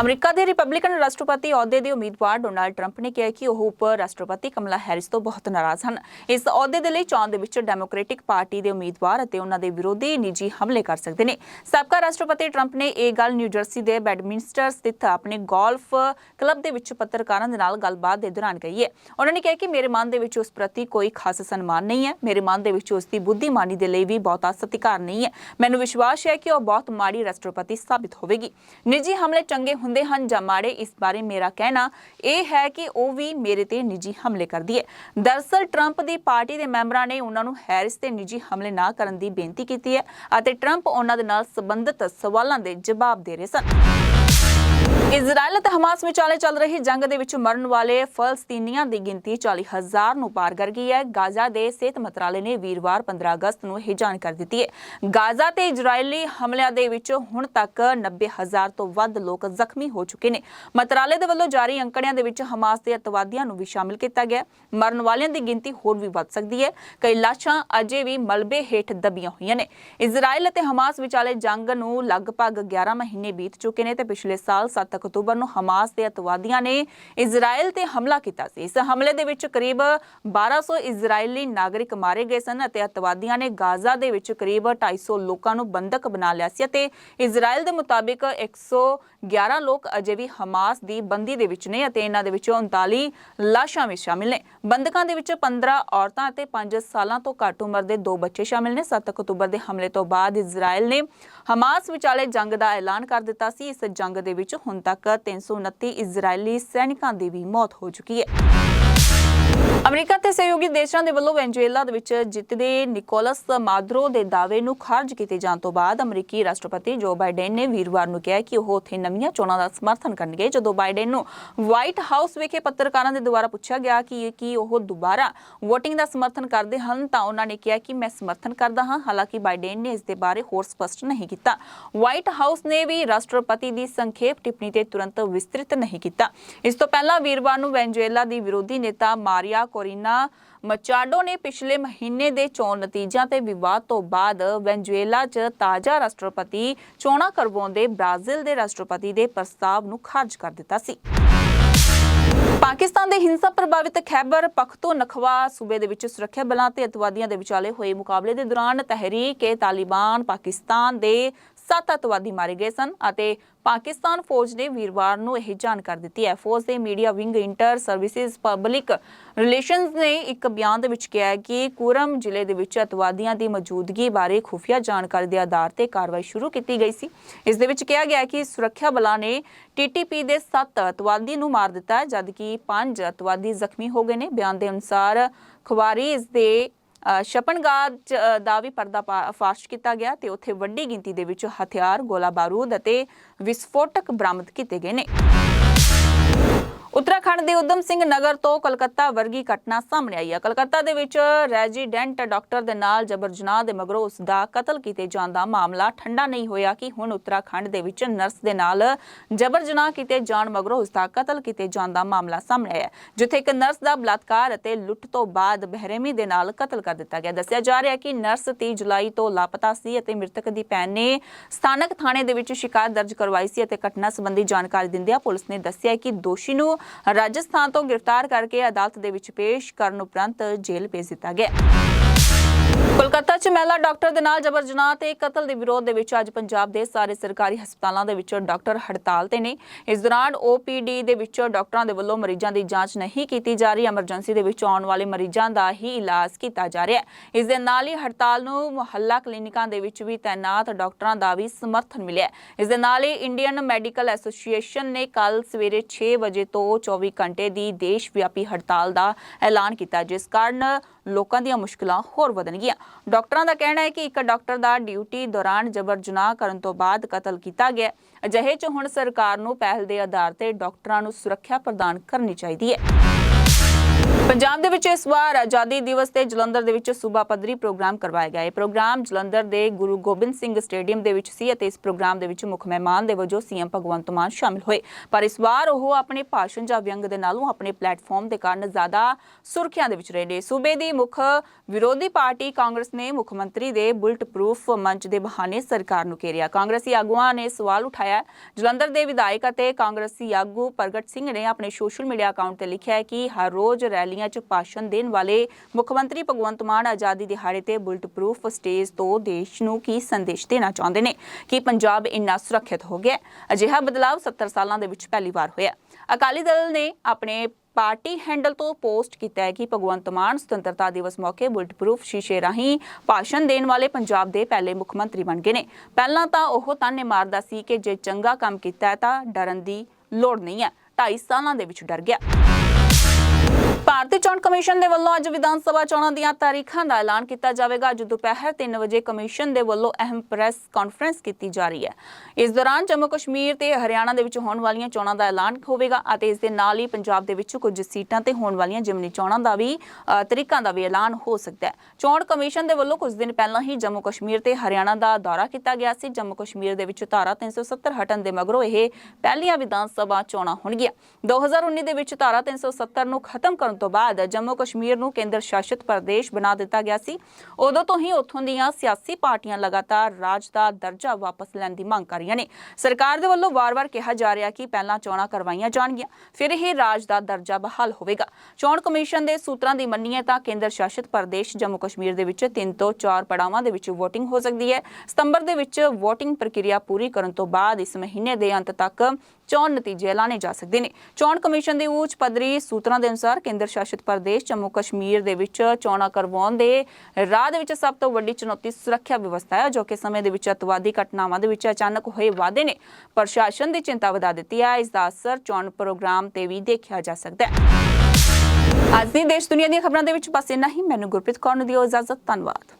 America ਦੇ Republican ਰਾਸ਼ਟਰਪਤੀ ਅਹੁਦੇ ਦੇ ਉਮੀਦਵਾਰ ਡੋਨਾਲਡ ਟਰੰਪ ਨੇ ਕਿਹਾ ਕਿ ਉਹ ਉਪ ਰਾਸ਼ਟਰਪਤੀ ਕਮਲਾ ਹੈਰਿਸ ਤੋਂ ਬਹੁਤ ਨਾਰਾਜ਼ ਹਨ। ਇਸ ਅਹੁਦੇ ਦੇ ਲਈ ਚੋਣ ਦੇ ਵਿੱਚ ਡੈਮੋਕ੍ਰੈਟਿਕ ਪਾਰਟੀ ਦੇ ਉਮੀਦਵਾਰ ਅਤੇ ਉਹਨਾਂ ਦੇ ਵਿਰੋਧੀ ਨਿੱਜੀ ਹਮਲੇ ਕਰ ਸਕਦੇ ਨੇ। ਸਾਬਕਾ ਰਾਸ਼ਟਰਪਤੀ ਟਰੰਪ ਨੇ ਇਹ ਗੱਲ ਨਿਊ ਜਰਸੀ ਦੇ ਬੈਡਮਿੰਸਟਰ ਸਥਿਤ ਆਪਣੇ ਗੋਲਫ ਕਲੱਬ ਦੇ ਵਿੱਚ ਪੱਤਰਕਾਰਾਂ ਦੇ ਨਾਲ ਗੱਲਬਾਤ ਦੇ ਦੌਰਾਨ ਕਹੀ ਹੈ। ਉਹਨਾਂ ਨੇ ਕਿਹਾ ਕਿ ਮੇਰੇ ਮਨ ਦੇ ਵਿੱਚ ਉਸ ਪ੍ਰਤੀ ਕੋਈ ਖਾਸ ਸਨਮਾਨ ਨਹੀਂ ਹੈ। ਮੇਰੇ ਮਨ ਦੇ ਵਿੱਚ ਉਸ ਦੀ ਬੁੱਧੀਮਾਨੀ ਦੇ ਲਈ ਵੀ ਬਹੁਤਾ ਸਤਿਕਾਰ ਨਹੀਂ ਹੈ। ਮੈਨੂੰ ਵਿਸ਼ਵਾਸ ਹੈ ਕਿ ਉਹ ਬਹੁਤ ਮਾੜੀ ਰਾਸ਼ਟਰਪਤੀ ਸਾਬਿਤ ਹੋਵੇਗੀ। ਨਿੱਜੀ ਹਮਲੇ ਚੰਗੇ ਹੁੰਦੇ ਹਨ ਜਾਂ ਮਾੜੇ, ਇਸ ਬਾਰੇ ਮੇਰਾ ਕਹਿਣਾ ਇਹ ਹੈ ਕਿ ਉਹ ਵੀ ਮੇਰੇ ਤੇ ਨਿੱਜੀ ਹਮਲੇ ਕਰਦੀ ਹੈ। ਦਰਅਸਲ ਟਰੰਪ ਦੀ ਪਾਰਟੀ ਦੇ ਮੈਂਬਰਾਂ ਨੇ ਉਹਨਾਂ ਨੂੰ ਹੈਰਿਸ ਤੇ ਨਿੱਜੀ ਹਮਲੇ ਨਾ ਕਰਨ ਦੀ ਬੇਨਤੀ ਕੀਤੀ ਹੈ ਅਤੇ ਟਰੰਪ ਉਹਨਾਂ ਦੇ ਨਾਲ ਸੰਬੰਧਿਤ ਸਵਾਲਾਂ ਦੇ ਜਵਾਬ ਦੇ ਰਹੇ ਸਨ। ਇਜ਼ਰਾਈਲ ਹਮਾਸ ਵਿਚਾਲੇ ਚੱਲ ਰਹੀ ਜੰਗ ਦੇ ਵਿੱਚ ਮਰਨ ਵਾਲੇ ਫਲਸਤੀਨੀਆਂ ਦੀ ਗਿਣਤੀ 40000 ਨੂੰ ਪਾਰ ਕਰ ਗਈ ਹੈ। ਗਾਜ਼ਾ ਦੇ ਸਿਹਤ ਮੰਤਰਾਲੇ ਨੇ ਵੀਰਵਾਰ 15 ਅਗਸਤ ਨੂੰ ਇਹ ਜਾਣਕਾਰੀ ਦਿੱਤੀ ਹੈ। ਗਾਜ਼ਾ ਤੇ ਇਜ਼ਰਾਈਲੀ ਹਮਲਿਆਂ ਦੇ ਵਿੱਚ ਹੁਣ ਤੱਕ 90000 ਤੋਂ ਵੱਧ ਲੋਕ ਜ਼ਖਮੀ ਹੋ ਚੁੱਕੇ ਨੇ। ਮੰਤਰਾਲੇ ਦੇ ਵੱਲੋਂ ਜਾਰੀ ਅੰਕੜਿਆਂ ਦੇ ਵਿੱਚ ਹਮਾਸ ਦੇ ਅਤਵਾਦੀਆਂ ਨੂੰ ਵੀ ਸ਼ਾਮਿਲ ਕੀਤਾ ਗਿਆ ਮਰਨ ਵਾਲਿਆਂ ਦੀ ਗਿਣਤੀ ਹੋਰ ਵੀ ਵੱਧ ਸਕਦੀ ਹੈ। ਕਈ ਲਾਸ਼ਾਂ ਅਜੇ ਵੀ ਮਲਬੇ ਹੇਠ ਦਬੀਆਂ ਹੋਈਆਂ ਨੇ। ਇਜ਼ਰਾਈਲ ਅਤੇ ਹਮਾਸ ਵਿਚਾਲੇ ਜੰਗ ਨੂੰ ਲਗਭਗ 11 ਮਹੀਨੇ ਬੀਤ ਚੁੱਕੇ ਨੇ ਤੇ ਪਿਛਲੇ ਸਾਲ 7 ਅਕਤੂਬਰ ਨੂੰ ਹਮਾਸ ਦੇ ਅਤਵਾਦੀਆਂ ਨੇ ਇਜ਼ਰਾਈਲ ਤੇ ਹਮਲਾ ਕੀਤਾ ਸੀ। ਇਸ ਹਮਲੇ ਦੇ ਵਿੱਚ ਕਰੀਬ 1200 ਇਜ਼ਰਾਈਲੀ ਨਾਗਰਿਕ ਮਾਰੇ ਗਏ ਸਨ ਅਤੇ ਅਤਵਾਦੀਆਂ ਨੇ ਗਾਜ਼ਾ ਦੇ ਵਿੱਚ ਕਰੀਬ 250 ਲੋਕਾਂ ਨੂੰ ਬੰਦਕ ਬਣਾ ਲਿਆ ਸੀ ਅਤੇ ਇਜ਼ਰਾਈਲ ਦੇ ਮੁਤਾਬਿਕ 111 ਲੋਕ ਅਜੇ ਵੀ ਹਮਾਸ ਦੀ ਬੰਦੀ ਦੇ ਵਿੱਚ ਨੇ ਅਤੇ ਇਹਨਾਂ ਦੇ ਵਿੱਚੋਂ 39 ਲਾਸ਼ਾਂ ਵੀ ਸ਼ਾਮਿਲ ਨੇ। ਬੰਦਕਾਂ ਦੇ ਵਿੱਚ 15 ਔਰਤਾਂ ਅਤੇ 5 ਸਾਲਾਂ ਤੋਂ ਘੱਟ ਉਮਰ ਦੇ ਦੋ ਬੱਚੇ ਸ਼ਾਮਿਲ ਨੇ। 7 ਅਕਤੂਬਰ ਦੇ ਹਮਲੇ ਤੋਂ ਬਾਅਦ ਇਜ਼ਰਾਈਲ ਨੇ ਹਮਾਸ ਵਿਚਾਲੇ ਜੰਗ ਦਾ ਐਲਾਨ ਕਰ ਦਿੱਤਾ ਸੀ। ਇਸ ਜੰਗ ਦੇ ਵਿੱਚ ਹੁਣ ਤੱਕ 329 ਇਜ਼ਰਾਈਲੀ ਸੈਨਿਕਾਂ ਦੀ ਵੀ ਮੌਤ ਹੋ ਚੁੱਕੀ ਹੈ। ਅਮਰੀਕਾ ਤੇ ਸਹਿਯੋਗੀ ਦੇਸ਼ਾਂ ਦੇ ਵੱਲੋਂ ਵੈਨਜ਼ੂਏਲਾ ਦੇ ਵਿੱਚ ਜਿੱਤਦੇ ਨਿਕੋਲਸ ਮਾਦਰੋ ਦੇ ਦਾਅਵੇ ਨੂੰ ਖਾਰਜ ਕੀਤੇ ਜਾਣ ਤੋਂ ਬਾਅਦ ਅਮਰੀਕੀ ਰਾਸ਼ਟਰਪਤੀ ਜੋ ਬਾਈਡਨ ਨੇ ਵੀਰਵਾਰ ਨੂੰ ਕਿਹਾ ਕਿ ਉਹ ਉੱਥੇ ਨਵੀਆਂ ਚੋਣਾਂ ਦਾ ਸਮਰਥਨ ਕਰਨਗੇ। ਜਦੋਂ ਬਾਈਡਨ ਨੂੰ ਵਾਈਟ ਹਾਊਸ ਵਿਖੇ ਪੱਤਰਕਾਰਾਂ ਦੇ ਦੁਆਰਾ ਪੁੱਛਿਆ ਗਿਆ ਕਿ ਕੀ ਉਹ ਦੁਬਾਰਾ VOTING ਦਾ ਸਮਰਥਨ ਕਰਦੇ ਹਨ, ਤਾਂ ਉਹਨਾਂ ਨੇ ਕਿਹਾ ਕਿ ਮੈਂ ਸਮਰਥਨ ਕਰਦਾ ਹਾਂ, ਹਾਲਾਂਕਿ ਬਾਈਡਨ ਨੇ ਇਸ ਦੇ ਬਾਰੇ ਹੋਰ ਸਪਸ਼ਟ ਨਹੀਂ ਕੀਤਾ। ਵਾਈਟ ਹਾਊਸ ਨੇ ਵੀ ਰਾਸ਼ਟਰਪਤੀ ਦੀ ਸੰਖੇਪ ਟਿੱਪਣੀ ਤੇ ਤੁਰੰਤ ਵਿਸਤ੍ਰਿਤ ਨਹੀਂ ਕੀਤਾ। ਇਸ ਤੋਂ ਪਹਿਲਾਂ ਵੀਰਵਾਰ ਨੂੰ ਵੈਨਜ਼ੂਏਲਾ ਦੀ ਵਿਰੋਧੀ ਨੇਤਾ ਮਾਰੀਆ ਕੋਰੀਨਾ ਮਚਾਡੋ ਨੇ ਪਿਛਲੇ ਮਹੀਨੇ ਦੇ ਚੋਣ ਨਤੀਜਿਆਂ ਤੇ ਵਿਵਾਦ ਤੋਂ ਬਾਅਦ ਵੈਨਜ਼ੂਏਲਾ 'ਚ ਤਾਜ਼ਾ ਰਾਸ਼ਟਰਪਤੀ ਚੋਣਾਂ ਕਰਵਾਉਂਦੇ ਬ੍ਰਾਜ਼ੀਲ ਦੇ ਰਾਸ਼ਟਰਪਤੀ ਦੇ ਪ੍ਰਸਤਾਵ ਨੂੰ ਖਾਰਜ ਕਰ ਦਿੱਤਾ ਸੀ। ਪਾਕਿਸਤਾਨ ਦੇ ਹਿੰਸਾ ਪ੍ਰਭਾਵਿਤ ਖੈਬਰ ਪਖਤੂਨਖਵਾ ਸੂਬੇ ਦੇ ਵਿੱਚ ਸੁਰੱਖਿਆ ਬਲਾਂ ਤੇ ਅਤਵਾਦੀਆਂ ਦੇ ਵਿਚਾਲੇ ਹੋਏ ਮੁਕਾਬਲੇ ਦੇ ਦੌਰਾਨ ਤਹਿਰੀਕ-ਏ-ਤਾਲਿਬਾਨ ਪਾਕਿਸਤਾਨ ਦੇ ਸੱਤ ਅਤਵਾਦੀ ਮਾਰੇ ਗਏ ਸਨ ਅਤੇ ਪਾਕਿਸਤਾਨ ਫੌਜ ਨੇ ਵੀਰਵਾਰ ਨੂੰ ਇਹ ਜਾਣਕਾਰੀ ਦਿੱਤੀ ਹੈ। ਫੌਜ ਦੇ media wing, inter services, public relations ਨੇ ਇੱਕ ਬਿਆਨ ਦੇ ਵਿੱਚ ਕਿਹਾ ਕਿ ਕੁਰਮ ਜ਼ਿਲ੍ਹੇ ਦੇ ਵਿੱਚ ਅਤਵਾਦੀਆਂ ਦੀ ਮੌਜੂਦਗੀ ਬਾਰੇ ਖੁਫੀਆ ਜਾਣਕਾਰੀ ਦੇ ਆਧਾਰ ਤੇ ਕਾਰਵਾਈ ਸ਼ੁਰੂ ਕੀਤੀ ਗਈ ਸੀ। ਇਸ ਦੇ ਵਿੱਚ ਕਿਹਾ ਗਿਆ ਕਿ ਸੁਰੱਖਿਆ ਬਲਾਂ ਨੇ ਟੀਟੀਪੀ ਦੇ 7 ਅਤਵਾਦੀ ਨੂੰ ਮਾਰ ਦਿੱਤਾ ਹੈ, ਜਦਕਿ 5 ਅਤਵਾਦੀ ਜ਼ਖਮੀ ਹੋ ਗਏ ਨੇ। ਬਿਆਨ ਦੇ ਅਨੁਸਾਰ ਖਵਾਰੀਜ਼ ਦੇ ਸ਼ਪਨਗਾਹ 'ਚ, ਦਾ ਵੀ ਪਰਦਾ ਪਾ- ਫਾਸ਼ ਕੀਤਾ ਗਿਆ ਤੇ ਉੱਥੇ ਵੱਡੀ ਗਿਣਤੀ ਦੇ ਵਿੱਚ ਹਥਿਆਰ ਗੋਲਾ ਬਾਰੂਦ ਅਤੇ ਵਿਸਫੋਟਕ ਬਰਾਮਦ ਕੀਤੇ ਗਏ ਨੇ। ਉੱਤਰਾਖੰਡ ਦੇ ਉਦਮ ਸਿੰਘ ਨਗਰ ਤੋਂ ਕਲਕੱਤਾ ਵਰਗੀ ਘਟਨਾ ਸਾਹਮਣੇ ਆਈ ਹੈ। ਕਲਕੱਤਾ ਦੇ ਵਿੱਚ ਰੈਜ਼ੀਡੈਂਟ ਡਾਕਟਰ ਦੇ ਨਾਲ ਜਬਰ ਜਨਾਹ ਦੇ ਮਗਰੋਂ ਉਸ ਦਾ ਕਤਲ ਕੀਤੇ ਜਾਣ ਦਾ ਮਾਮਲਾ ਠੰਡਾ ਨਹੀਂ ਹੋਇਆ ਕਿ ਹੁਣ ਉੱਤਰਾਖੰਡ ਦੇ ਵਿੱਚ ਨਰਸ ਦੇ ਨਾਲ ਜਬਰ ਜਨਾਹ ਕੀਤੇ ਜਾਣ ਮਗਰੋਂ ਉਸ ਦਾ ਕਤਲ ਕੀਤੇ ਜਾਣ ਦਾ ਮਾਮਲਾ ਸਾਹਮਣੇ ਆਇਆ ਜਿੱਥੇ ਇੱਕ ਨਰਸ ਦਾ ਬਲਾਤਕਾਰ ਅਤੇ ਲੁੱਟ ਤੋਂ ਬਾਅਦ ਬਹਿਰੇਮੀ ਦੇ ਨਾਲ ਕਤਲ ਕਰ ਦਿੱਤਾ ਗਿਆ। ਦੱਸਿਆ ਜਾ ਰਿਹਾ ਕਿ ਨਰਸ 30 ਜੁਲਾਈ ਤੋਂ ਲਾਪਤਾ ਸੀ ਅਤੇ ਮ੍ਰਿਤਕ ਦੀ ਭੈਣ ਨੇ ਸਥਾਨਕ ਥਾਣੇ ਦੇ ਵਿੱਚ ਸ਼ਿਕਾਇਤ ਦਰਜ ਕਰਵਾਈ ਸੀ ਅਤੇ ਘਟਨਾ ਸੰਬੰਧੀ ਜਾਣਕਾਰੀ ਦਿੰਦਿਆਂ ਪੁਲਿਸ ਨੇ ਦੱਸਿਆ ਕਿ ਦੋਸ਼ੀ ਨੂੰ ਰਾਜਸਥਾਨ ਤੋਂ ਗ੍ਰਿਫਤਾਰ ਕਰਕੇ ਅਦਾਲਤ ਦੇ ਵਿੱਚ ਪੇਸ਼ ਕਰਨ ਉਪਰੰਤ ਜੇਲ੍ਹ ਭੇਜ ਦਿੱਤਾ ਗਿਆ। ਕੋਲਕਾਤਾ 'ਚ ਮਹਿਲਾ ਡਾਕਟਰ ਦੇ ਨਾਲ ਜਬਰ ਜਨਾਹ ਤੇ ਕਤਲ ਦੇ ਵਿਰੋਧ ਦੇ ਵਿੱਚ ਅੱਜ ਪੰਜਾਬ ਦੇ ਸਾਰੇ ਸਰਕਾਰੀ ਹਸਪਤਾਲਾਂ ਦੇ ਵਿੱਚ ਡਾਕਟਰ ਹੜਤਾਲ ਤੇ ਨੇ। ਇਸ ਦੌਰਾਨ OPD ਦੇ ਵਿੱਚ ਡਾਕਟਰਾਂ ਦੇ ਵੱਲੋਂ ਮਰੀਜ਼ਾਂ ਦੀ ਜਾਂਚ ਨਹੀਂ ਕੀਤੀ ਜਾ ਰਹੀ। ਐਮਰਜੈਂਸੀ ਦੇ ਵਿੱਚ ਆਉਣ ਵਾਲੇ ਮਰੀਜ਼ਾਂ ਦਾ ਹੀ ਇਲਾਜ ਕੀਤਾ ਜਾ ਰਿਹਾ ਹੈ। ਇਸ ਦੇ ਨਾਲ ਹੀ ਹੜਤਾਲ ਨੂੰ ਮੁਹੱਲਾ ਕਲੀਨਿਕਾਂ ਦੇ ਵਿੱਚ ਵੀ ਤਾਇਨਾਤ ਡਾਕਟਰਾਂ ਦਾ ਵੀ ਸਮਰਥਨ ਮਿਲਿਆ ਹੈ। ਇਸ ਦੇ ਨਾਲ ਹੀ ਇੰਡੀਅਨ ਮੈਡੀਕਲ ਐਸੋਸੀਏਸ਼ਨ ਨੇ ਕੱਲ ਸਵੇਰੇ 6 ਵਜੇ ਤੋਂ 24 ਘੰਟੇ ਦੀ ਦੇਸ਼ ਵਿਆਪੀ ਹੜਤਾਲ ਦਾ ਐਲਾਨ ਕੀਤਾ ਜਿਸ ਕਾਰਨ ਲੋਕਾਂ ਦੀਆਂ ਮੁਸ਼ਕਲਾਂ ਹੋਰ ਵਧਣਗੀਆਂ। ਡਾਕਟਰਾਂ ਦਾ ਕਹਿਣਾ ਹੈ ਕਿ ਇੱਕ ਡਾਕਟਰ ਦਾ ਡਿਊਟੀ ਦੌਰਾਨ ਜਬਰ ਜਨਾਹ ਕਰਨ ਤੋਂ ਬਾਅਦ ਕਤਲ ਕੀਤਾ ਗਿਆ ਅਜਿਹੇ 'ਚ ਹੁਣ ਸਰਕਾਰ ਨੂੰ ਪਹਿਲ ਦੇ ਆਧਾਰ ਤੇ ਡਾਕਟਰਾਂ ਨੂੰ ਸੁਰੱਖਿਆ ਪ੍ਰਦਾਨ ਕਰਨੀ ਚਾਹੀਦੀ ਹੈ। ਪੰਜਾਬ ਦੇ ਵਿੱਚ ਇਸ ਵਾਰ ਆਜ਼ਾਦੀ ਦਿਵਸ ਤੇ ਜਲੰਧਰ ਦੇ ਵਿੱਚ ਸੂਬਾ ਪੱਧਰੀ ਪ੍ਰੋਗਰਾਮ ਕਰਵਾਇਆ ਗਿਆ ਇਹ ਪ੍ਰੋਗਰਾਮ ਜਲੰਧਰ ਦੇ ਗੁਰੂ ਗੋਬਿੰਦ ਸਿੰਘ ਸਟੇਡੀਅਮ ਦੇ ਵਿੱਚ ਸੀ ਅਤੇ ਇਸ ਪ੍ਰੋਗਰਾਮ ਦੇ ਵਿੱਚ ਮੁੱਖ ਮਹਿਮਾਨ ਦੇ ਵਜੋਂ ਸੀਐਮ ਭਗਵੰਤ ਮਾਨ ਸ਼ਾਮਿਲ ਹੋਏ। ਪਰ ਇਸ ਵਾਰ ਉਹ ਆਪਣੇ ਭਾਸ਼ਣ ਜਾਂ ਵਿਅੰਗ ਦੇ ਨਾਲੋਂ ਆਪਣੇ ਪਲੇਟਫਾਰਮ ਦੇ ਕਾਰਨ ਜ਼ਿਆਦਾ ਸੁਰਖੀਆਂ ਦੇ ਵਿੱਚ ਰਹੇ ਨੇ। ਸੂਬੇ ਦੀ ਮੁੱਖ ਵਿਰੋਧੀ ਪਾਰਟੀ ਕਾਂਗਰਸ ਨੇ ਮੁੱਖ ਮੰਤਰੀ ਦੇ ਬੁਲਟ ਪ੍ਰੂਫ ਮੰਚ ਦੇ ਬਹਾਨੇ ਸਰਕਾਰ ਨੂੰ ਘੇਰਿਆ। ਕਾਂਗਰਸੀ ਆਗੂਆਂ ਨੇ ਸਵਾਲ ਉਠਾਇਆ। ਜਲੰਧਰ ਦੇ ਵਿਧਾਇਕ ਅਤੇ ਕਾਂਗਰਸੀ ਆਗੂ ਪ੍ਰਗਟ ਸਿੰਘ ਨੇ ਆਪਣੇ ਸੋਸ਼ਲ ਮੀਡੀਆ ਅਕਾਊਂਟ ਤੇ ਲਿਖਿਆ ਹੈ ਕਿ ਹਰ ਰੋਜ਼ ਰੈਲੀ ਰੈਲੀਆਂ 'ਚ ਭਾਸ਼ਣ ਦੇਣ ਵਾਲੇ ਮੁੱਖ ਮੰਤਰੀ ਭਗਵੰਤ ਮਾਨ ਆਜ਼ਾਦੀ ਦਿਹਾੜੇ ਤੇ ਬੁਲਟ ਪ੍ਰੂਫ ਸਟੇਜ ਤੋਂ ਦੇਸ਼ ਨੂੰ ਕੀ ਸੰਦੇਸ਼ ਦੇਣਾ ਚਾਹੁੰਦੇ ਨੇ? ਕਿ ਪੰਜਾਬ ਇੰਨਾ ਸੁਰੱਖਿਅਤ ਹੋ ਗਿਆ ਅਜਿਹਾ ਬਦਲਾਅ 70 ਸਾਲਾਂ ਦੇ ਵਿੱਚ ਪਹਿਲੀ ਵਾਰ ਹੋਇਆ ਅਕਾਲੀ ਦਲ ਨੇ ਆਪਣੇ ਪਾਰਟੀ ਹੈਂਡਲ ਤੋਂ ਪੋਸਟ ਕੀਤਾ ਹੈ ਕਿ ਭਗਵੰਤ ਮਾਨ ਸੁਤੰਤਰਤਾ ਦਿਵਸ ਮੌਕੇ ਬੁਲਟ ਪ੍ਰੂਫ ਸ਼ੀਸ਼ੇ ਰਾਹੀਂ ਭਾਸ਼ਣ ਦੇਣ ਵਾਲੇ ਪੰਜਾਬ ਦੇ ਪਹਿਲੇ ਮੁੱਖ ਮੰਤਰੀ ਬਣ ਗਏ ਨੇ। ਪਹਿਲਾਂ ਤਾਂ ਉਹ ਤਾਨੇ ਮਾਰਦਾ ਸੀ ਕਿ ਜੇ ਚੰਗਾ ਕੰਮ ਕੀਤਾ ਤਾਂ ਡਰਨ ਦੀ ਲੋੜ ਨਹੀਂ ਹੈ। 2.5 ਸਾਲਾਂ ਦੇ ਵਿੱਚ ਡਰ ਗਿਆ। ਭਾਰਤੀ ਚੋਣ ਕਮਿਸ਼ਨ ਦੇ ਵੱਲੋਂ ਅੱਜ ਵਿਧਾਨ ਸਭਾ ਚੋਣਾਂ ਦੀਆਂ ਤਾਰੀਖਾਂ ਦਾ ਐਲਾਨ ਕੀਤਾ ਜਾਵੇਗਾ। ਅੱਜ ਦੁਪਹਿਰ 3 ਵਜੇ ਕਮਿਸ਼ਨ ਦੇ ਵੱਲੋਂ ਅਹਿਮ ਪ੍ਰੈਸ ਕਾਨਫਰੰਸ ਕੀਤੀ ਜਾ ਰਹੀ ਹੈ। ਇਸ ਦੌਰਾਨ ਜੰਮੂ ਕਸ਼ਮੀਰ ਤੇ ਹਰਿਆਣਾ ਦੇ ਵਿੱਚ ਹੋਣ ਵਾਲੀਆਂ ਚੋਣਾਂ ਦਾ ਐਲਾਨ ਹੋਵੇਗਾ ਅਤੇ ਇਸ ਦੇ ਨਾਲ ਹੀ ਪੰਜਾਬ ਦੇ ਵਿੱਚ ਕੁਝ ਸੀਟਾਂ ਤੇ ਹੋਣ ਵਾਲੀਆਂ ਜਿਮਨੀ ਚੋਣਾਂ ਦਾ ਵੀ ਤਰੀਕਾਂ ਦਾ ਵੀ ਐਲਾਨ ਹੋ ਸਕਦਾ ਹੈ। ਚੋਣ ਕਮਿਸ਼ਨ ਦੇ ਵੱਲੋਂ ਕੁਝ ਦਿਨ ਪਹਿਲਾਂ ਹੀ ਜੰਮੂ ਕਸ਼ਮੀਰ ਤੇ ਹਰਿਆਣਾ ਦਾ ਦੌਰਾ ਕੀਤਾ ਗਿਆ ਸੀ। ਜੰਮੂ ਕਸ਼ਮੀਰ ਦੇ ਵਿੱਚ ਧਾਰਾ 370 ਹਟਣ ਦੇ ਮਗਰੋਂ ਇਹ ਪਹਿਲੀਆਂ ਵਿਧਾਨ ਸਭਾ ਚੋਣਾਂ ਹੋਣਗੀਆਂ। 2019 ਦੇ ਵਿੱਚ ਧਾਰਾ 370 ਨੂੰ ਖਤਮ ਕਰਨ ਤੋਂ ਬਾਅਦ ਜੰਮੂ ਕਸ਼ਮੀਰ ਨੂੰ ਕੇਂਦਰ ਸ਼ਾਸਿਤ ਪ੍ਰਦੇਸ਼ ਬਣਾ ਦਿੱਤਾ ਗਿਆ ਸੀ। ਉਦੋਂ ਤੋਂ ਹੀ ਉੱਥੋਂ ਦੀਆਂ ਸਿਆਸੀ ਪਾਰਟੀਆਂ ਲਗਾਤਾਰ ਰਾਜ ਦਾ ਦਰਜਾ ਵਾਪਸ ਲੈਣ ਦੀ ਮੰਗ ਕਰ ਰਹੀਆਂ ਨੇ। ਸਰਕਾਰ ਦੇ ਵੱਲੋਂ ਵਾਰ-ਵਾਰ ਕਿਹਾ ਜਾ ਰਿਹਾ ਕਿ ਪਹਿਲਾਂ ਚੋਣਾਂ ਕਰਵਾਈਆਂ ਜਾਣਗੀਆਂ, ਫਿਰ ਇਹ ਰਾਜ ਦਾ ਦਰਜਾ ਬਹਾਲ ਹੋਵੇਗਾ। ਚੋਣ ਕਮਿਸ਼ਨ ਦੇ ਸੂਤਰਾਂ ਦੀ ਮੰਨੀਏ ਤਾਂ ਕੇਂਦਰ ਸ਼ਾਸਿਤ ਪ੍ਰਦੇਸ਼ ਜੰਮੂ ਕਸ਼ਮੀਰ ਦੇ ਵਿੱਚ 3 ਤੋਂ 4 ਪੜਾਵਾਂ ਦੇ ਵਿੱਚ VOTING ਹੋ ਸਕਦੀ ਹੈ। ਸਤੰਬਰ ਦੇ ਵਿੱਚ VOTING ਪ੍ਰਕਿਰਿਆ ਪੂਰੀ ਕਰਨ ਤੋਂ ਬਾਅਦ ਇਸ ਮਹੀਨੇ ਦੇ ਅੰਤ ਤੱਕ ਚੋਣ ਨਤੀਜੇ ਐਲਾਨੇ ਜਾ ਸਕਦੇ ਨੇ। ਚੋਣ ਕਮਿਸ਼ਨ ਦੇ ਉੱਚ ਪੱਧਰੀ ਸੂਤਰਾਂ ਦੇ ਅਨੁਸਾਰ ਕੇਂਦਰ ਸ਼ਾਸਿਤ ਪ੍ਰਦੇਸ਼ ਜੰਮੂ ਕਸ਼ਮੀਰ ਦੇ ਵਿੱਚ ਚੋਣਾਂ ਕਰਵਾਉਣ ਦੇ ਰਾਹ ਦੇ ਵਿੱਚ ਸਭ ਤੋਂ ਵੱਡੀ ਚੁਣੌਤੀ ਸੁਰੱਖਿਆ ਵਿਵਸਥਾ ਹੈ, ਜੋ ਕਿ ਸਮੇਂ ਦੇ ਵਿੱਚ ਅਤਵਾਦੀ ਘਟਨਾਵਾਂ ਦੇ ਵਿੱਚ ਅਚਾਨਕ ਹੋਏ ਵਾਧੇ ਨੇ। ਪ੍ਰਸ਼ਾਸਨ ਦੀ ਚਿੰਤਾ ਵਧਾ ਦਿੱਤੀ ਹੈ। ਇਸ ਦਾ ਅਸਰ ਚੋਣ ਪ੍ਰੋਗਰਾਮ ਤੇ ਵੀ ਦੇਖਿਆ ਜਾ ਸਕਦਾ ਹੈ। ਅੱਜ ਦੀ ਦੇਸ਼ ਦੁਨੀਆ ਦੀਆਂ ਖਬਰਾਂ ਦੇ ਵਿੱਚ ਬਸ ਇੰਨਾ ਹੀ। ਮੈਨੂੰ ਗੁਰਪ੍ਰੀਤ ਕੌਰ ਨੂੰ ਦਿਓ ਇਜਾਜ਼ਤ। ਧੰਨਵਾਦ।